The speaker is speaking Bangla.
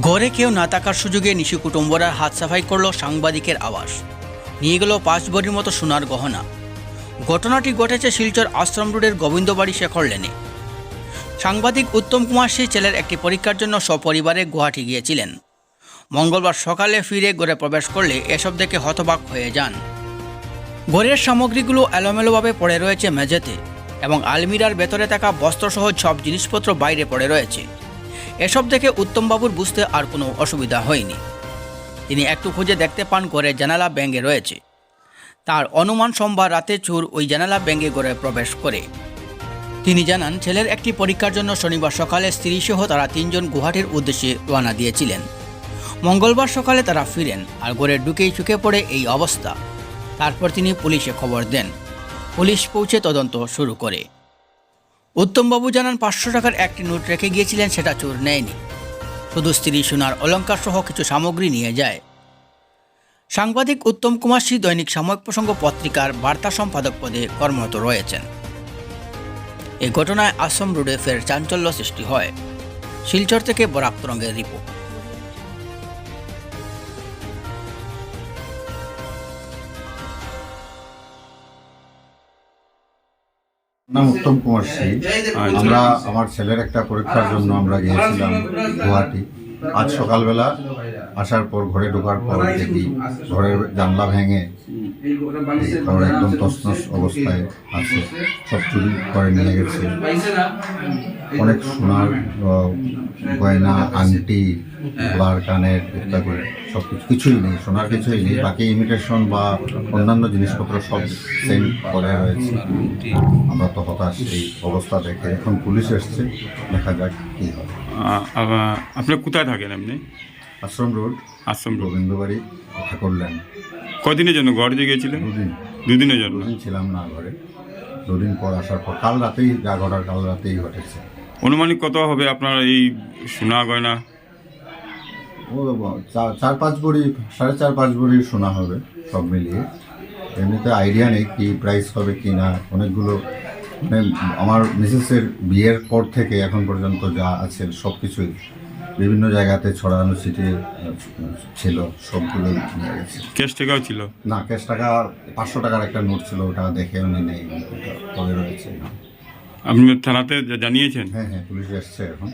গড়ে কেউ না থাকার সুযোগে নিশু কুটুম্বরা হাত সাফাই করল সাংবাদিকের আবাস নিয়ে গেল পাঁচ বড়ির মতো সোনার গহনা। ঘটনাটি ঘটেছে শিলচর আশ্রম রোডের গোবিন্দবাড়ি শেখর লেনে। সাংবাদিক উত্তম কুমার সেই ছেলের একটি পরীক্ষার জন্য সপরিবারে গুয়াহাটি গিয়েছিলেন। মঙ্গলবার সকালে ফিরে গড়ে প্রবেশ করলে এসব দেখে হতবাক হয়ে যান। ঘরের সামগ্রীগুলো এলোমেলোভাবে পড়ে রয়েছে মেঝেতে এবং আলমিরার ভেতরে থাকা বস্ত্রসহ সব জিনিসপত্র বাইরে পড়ে রয়েছে। এসব দেখে উত্তমবাবুর বুঝতে আর কোনো অসুবিধা হয়নি। তিনি একটু খুঁজে দেখতে পান করে জানালা ব্যাঙ্গে রয়েছে। তার অনুমান সোমবার রাতে চোর ওই জানালা ব্যাঙ্গে গড়ে প্রবেশ করে। তিনি জানান, ছেলের একটি পরীক্ষার জন্য শনিবার সকালে স্ত্রীসহ তারা তিনজন গুয়াহাটির উদ্দেশ্যে রওনা দিয়েছিলেন। মঙ্গলবার সকালে তারা ফিরেন আর ঘরে ঢুকেই চুকে পড়ে এই অবস্থা। তারপর তিনি পুলিশে খবর দেন। পুলিশ পৌঁছে তদন্ত শুরু করে। উত্তমবাবু জানান পাঁচশো টাকার একটি নোট রেখে গিয়েছিলেন, সেটা চোর নেয়নি। শুধু স্ত্রী সোনার অলঙ্কার সহ কিছু সামগ্রী নিয়ে যায়। সাংবাদিক উত্তম কুমার সিং দৈনিক সাময়িক প্রসঙ্গ পত্রিকার বার্তা সম্পাদক পদে কর্মরত রয়েছেন। এই ঘটনায় আসাম রোডে ফের চাঞ্চল্য সৃষ্টি হয়। শিলচর থেকে বরাক তরঙ্গের রিপোর্ট। নাম উত্তম কুমার সিং। আমরা আমার ছেলের একটা পরীক্ষার জন্য আমরা গিয়েছিলাম গুয়াহাটি। আজ সকালবেলা আসার পর ঘরে ঢোকার পর দেখি ঘরের জানলা ভেঙে ঘর একদম তছনছ অবস্থায় আছে। সব চুরি করে নিয়ে গেছে। অনেক সোনার গয়না আংটি গলার কানের ইত্যাদি সব কিছু কিছুই নেই সোনার কিছুই নেই। বাকি ইমিটেশন বা অন্যান্য জিনিসপত্র সব সেম করে রয়েছে আমরা তো হতাশ এই অবস্থা দেখে। এখন পুলিশ এসছে দেখা যাক কী হয়। আ- আপনি কোথায় থাকেন আপনি আশ্রম রোড আশ্রম রোড। গোবিন্দবাড়ি ঠাকুরল্যান্ড। কদিনের জন্য ঘরে গিয়েছিলেন দুদিন। দুদিনের জন্য? দুদিন ছিলাম না ঘরে। দুদিন পর আসার পর কাল রাতেই যা ঘটার কাল রাতেই ঘটেছে। অনুমানিক কত হবে আপনার এই সোনা গয়না? ও চার পাঁচ ভরি সাড়ে চার পাঁচ ভরি শোনা হবে সব মিলিয়ে। এমনিতে আইডিয়া নেই কি প্রাইস হবে কি না অনেকগুলো মানে আমার মিসেসের বিয়ের পর থেকে এখন পর্যন্ত যা আছে সব কিছুই বিভিন্ন জায়গাতে ছড়ানো সিটি ছিল সবগুলো নিয়ে গেছে। ক্যাশ টাকাও ছিল? না ক্যাশ টাকা পাঁচশো টাকার একটা নোট ছিল ওটা দেখে উনি নেই পড়ে রয়েছে। আপনি থানাতে জানিয়েছেন? হ্যাঁ হ্যাঁ পুলিশ এসছে এখন।